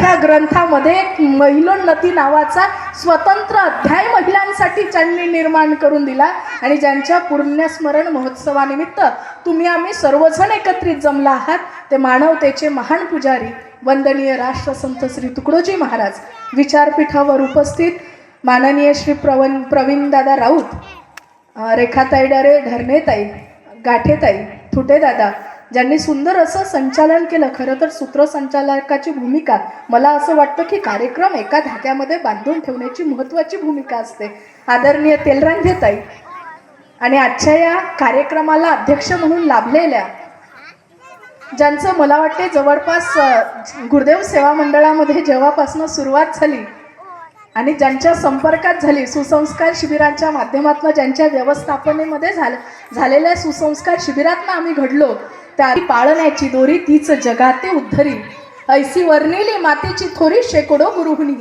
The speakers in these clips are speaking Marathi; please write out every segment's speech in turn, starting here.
सारख्या ग्रंथामध्ये एक महिलोन्नती नावाचा स्वतंत्र अध्याय महिलांसाठी त्यांनी निर्माण करून दिला. आणि ज्यांच्या पुण्यस्मरण महोत्सवानिमित्त तुम्ही आम्ही सर्वजण एकत्रित जमला आहात ते मानवतेचे महान पुजारी वंदनीय राष्ट्रसंत श्री तुकडोजी महाराज. विचारपीठावर उपस्थित माननीय श्री प्रवन प्रवीणदादा राऊत रेखाताई डरे ढरणेताई गाठेताई थुटेदादा ज्यांनी सुंदर असं संचालन केलं खरं तर सूत्रसंचालकाची भूमिका. मला असं वाटतं की कार्यक्रम एका धाग्यामध्ये बांधून ठेवण्याची महत्त्वाची भूमिका असते. आदरणीय तेलरंगेताई आणि आजच्या या कार्यक्रमाला अध्यक्ष म्हणून लाभलेल्या ज्यांचं मला वाटते जवळपास गुरुदेव सेवा मंडळामध्ये जेव्हापासून सुरुवात झाली आणि ज्यांच्या संपर्कात झाली सुसंस्कार शिबिरांच्या माध्यमातून ज्यांच्या व्यवस्थापनेमध्ये झालं झालेल्या सुसंस्कार शिबिरातनं आम्ही घडलो त्या पाळण्याची दोरी तीच जगाते उद्धरी. ऐसी वर्णिली मातेची थोरी शेकडो गृहिणी.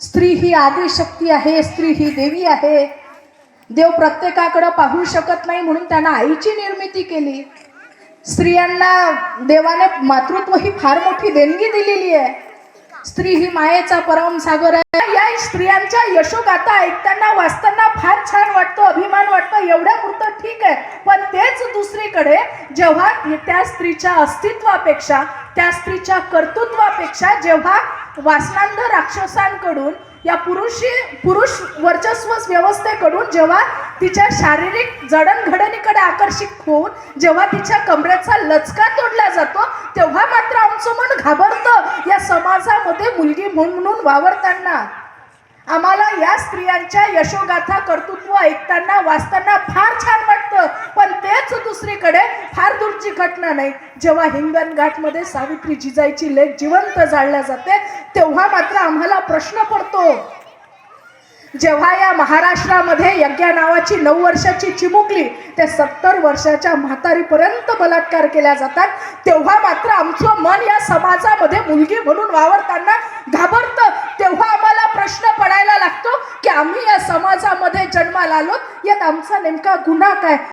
स्त्री ही आदिशक्ती आहे स्त्री ही देवी आहे. देव प्रत्येकाकडं पाहू शकत नाही म्हणून त्यांना आईची निर्मिती केली. स्त्रियांना देवाने मातृत्व ही फार मोठी देणगी दिलेली आहे. स्त्री ही मायेचा परम सागर आहे. या स्त्रियांच्या यशोगाथा ऐकताना वाचताना फार छान वाटतं अभिमान वाटतं एवढ्या पुरतं ठीक आहे पण तेच दुसरीकडे जेव्हा त्या स्त्रीच्या अस्तित्वापेक्षा त्या स्त्रीच्या कर्तृत्वापेक्षा जेव्हा वासनांध राक्षसांकडून या पुरुषी पुरुष वर्चस्व व्यवस्थेकडून जेव्हा तिच्या शारीरिक जडणघडणीकडे आकर्षित होऊन जेव्हा तिच्या कमरेचा लचका तोडला जातो तेव्हा मात्र आमचं मन घाबरतं या समाजामध्ये मुलगी म्हणून वावरताना. आम्हाला या स्त्रियांच्या यशोगाथा कर्तृत्व ऐकताना वाचताना फार छान वाटतं. पण तेच दुसरीकडे फार दूरची घटना नाही. जेव्हा हिंगणघाटमध्ये सावित्री जिजाईची लेख जिवंत जाळल्या जाते तेव्हा मात्र आम्हाला प्रश्न पडतो. जेव्हा या महाराष्ट्रामध्ये यज्ञा नावाची नऊ वर्षाची चिमुकली त्या सत्तर वर्षाच्या म्हातारीपर्यंत बलात्कार केल्या जातात. तेव्हा मात्र आमचं मन या समाजामध्ये मुलगी म्हणून वावरताना घाबरतं. तेव्हा आम्हाला प्रश्न पडायला लागतो की आम्ही या समाजामध्ये जन्माला आलो यात आमचा नेमका गुन्हा काय?